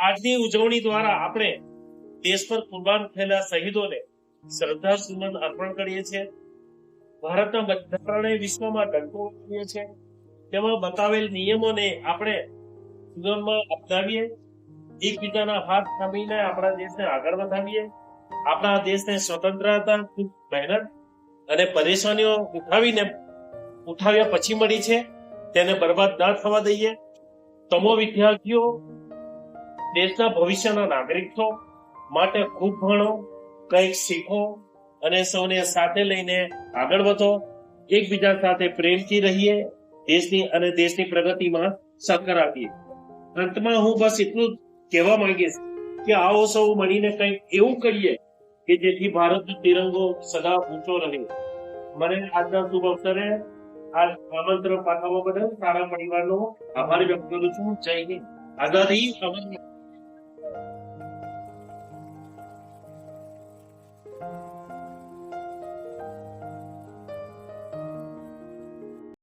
આજની ઉજવણી દ્વારા આપણે દેશ પર કુરબાન થયેલા શહીદોને શ્રદ્ધા સુમન અર્પણ કરીએ છીએ. ભારતના બંધારણે વિશ્વમાં ડંકો કરીએ છીએ તેમાં બતાવેલ નિયમોને આપણે જીવનમાં અપનાવીએ. એકબીજાના હાથ થામીને આપણા દેશને આગળ વધાવીએ. આપણા દેશને સ્વતંત્રતા મહેનત અને પરેશાનીઓ ઉઠાવીને ઉઠાવ્યા પછી મળી છે. તેને બરબાદ ના થવા દઈએ. તમો વિદ્યાર્થીઓ દેશના ભવિષ્યના નાગરિક છો માટે ખૂબ ભણો, કંઈક શીખો અને સૌને સાથે લઈને આગળ વધો. એકબીજા સાથે પ્રેમથી રહીએ, દેશની અને દેશની પ્રગતિમાં સહકાર અંતમાં હું બસ એટલું કહેવા માંગીશ કે આવો સૌ મળીને કંઈક એવું કરીએ કે જેથી ભારતનો તિરંગો સદા ઊંચો રહે. મને આજના શુભ અવસરે આ આમંત્રણ પાઠવવા બદલ સારા પરિવારનો આભાર વ્યક્ત કરું છું. જય હિન્દ. આઝાદી. અમર Thank you.